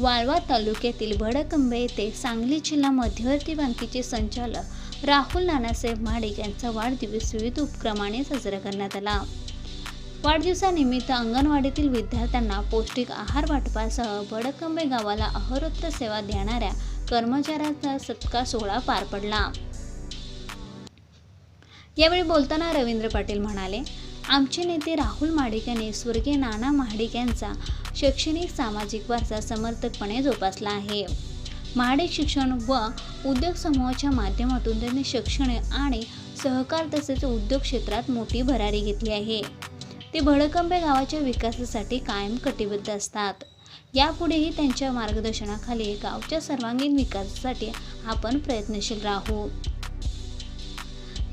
वाळवा तालुक्यातील भडकंबे येथे सांगली जिल्हा मध्यवर्ती बँकेचे संचालक राहुल नानासाहेब महाडिक यांचा वाढदिवस विविध उपक्रमाने साजरा करण्यात आला. वाढदिवसानिमित्त अंगणवाडीतील विद्यार्थ्यांना पौष्टिक आहार वाटपासह भडकंबे गावाला अहरोत्र सेवा देणाऱ्या कर्मचाऱ्यांचा सत्कार सोहळा पार पडला. यावेळी बोलताना रवींद्र पाटील म्हणाले आमचे नेते राहुल महाडिक यांनी स्वर्गीय नाना महाडिक यांचा शैक्षणिक सामाजिक वारसा समर्थकपणे जोपासला आहे. महाडिक शिक्षण व उद्योग समूहाच्या माध्यमातून त्यांनी शैक्षणिक आणि सहकार तसेच उद्योग क्षेत्रात मोठी भरारी घेतली आहे. ते भडकंबे गावाच्या विकासासाठी कायम कटिबद्ध असतात. यापुढेही त्यांच्या मार्गदर्शनाखाली गावच्या सर्वांगीण विकासासाठी आपण प्रयत्नशील राहू.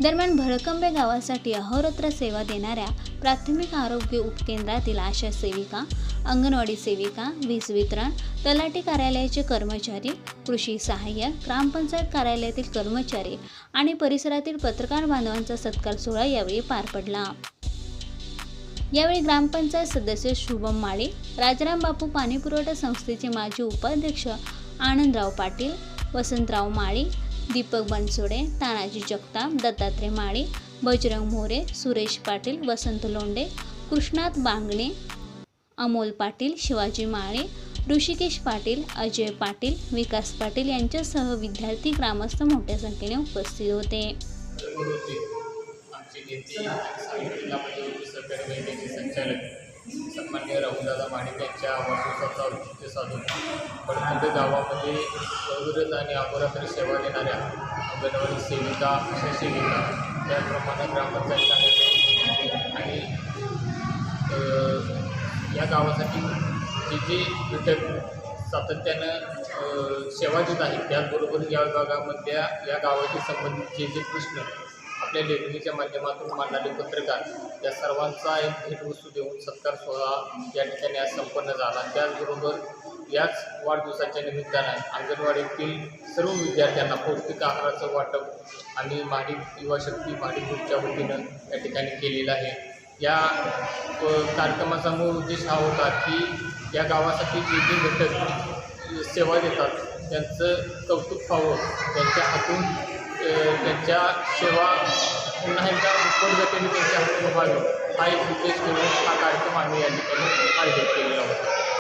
दरम्यान भडकंबे गावासाठी अहोरात्र सेवा देणाऱ्या प्राथमिक आरोग्य उपकेंद्रातील आशा सेविका अंगणवाडी सेविका वीज वितरण तलाठी कार्यालयाचे कर्मचारी कृषी सहाय्यक ग्रामपंचायत कार्यालयातील कर्मचारी आणि परिसरातील पत्रकार बांधवांचा सत्कार सोहळा यावेळी पार पडला. यावेळी ग्रामपंचायत सदस्य शुभम माळी राजाराम बापू पाणीपुरवठा संस्थेचे माजी उपाध्यक्ष आनंदराव पाटील वसंतराव माळी दीपक बनसोडे तानाजी जगताप दत्तात्रय माळी बजरंग मोरे सुरेश पाटील वसंत लोंडे कृष्णात बांगणे अमोल पाटील शिवाजी माळे ऋषिकेश पाटील अजय पाटील विकास पाटील यांच्यासह विद्यार्थी ग्रामस्थ मोठ्या संख्येने उपस्थित होते. सन्मान्य राहुलदादा माडिक यांच्या वाढदिवसाचा औचित्य साधून बडकुंडे गावामध्ये अविरत आणि अहोरात्री सेवा देणाऱ्या अंगणवाडी सेविका अशा सेविका त्याचप्रमाणे ग्रामपंचायत कार्यालय आणि या गावासाठी जे जे घटक सातत्यानं सेवा देत आहेत त्याचबरोबर या विभागामधल्या या गावाशी संबंधित जे जे प्रश्न आपल्या लेखणीच्या माध्यमातून मांडणारे पत्रकार या सर्वांचा एक भेटवस्तू देऊन सत्कार सोहळा या ठिकाणी आज संपन्न झाला. त्याचबरोबर याच वाढदिवसाच्या निमित्तानं अंगणवाडीतील सर्व विद्यार्थ्यांना पौष्टिक आहाराचं वाटप आणि माडी युवा शक्ती माडी ग्रुपच्या वतीनं या ठिकाणी केलेलं आहे. या कार्यक्रमाचा मूळ उद्देश हा होता की या गावासाठी जे जे घटक सेवा देतात त्यांचं कौतुक व्हावं त्यांच्या हातून त्यांच्या सेवा पुन्हा एकदा उत्पन्नतेने त्यांच्या हस्ते व्हावी हा एक उद्देश घेऊन हा कार्यक्रम आम्ही या ठिकाणी आयोजित केलेला होता.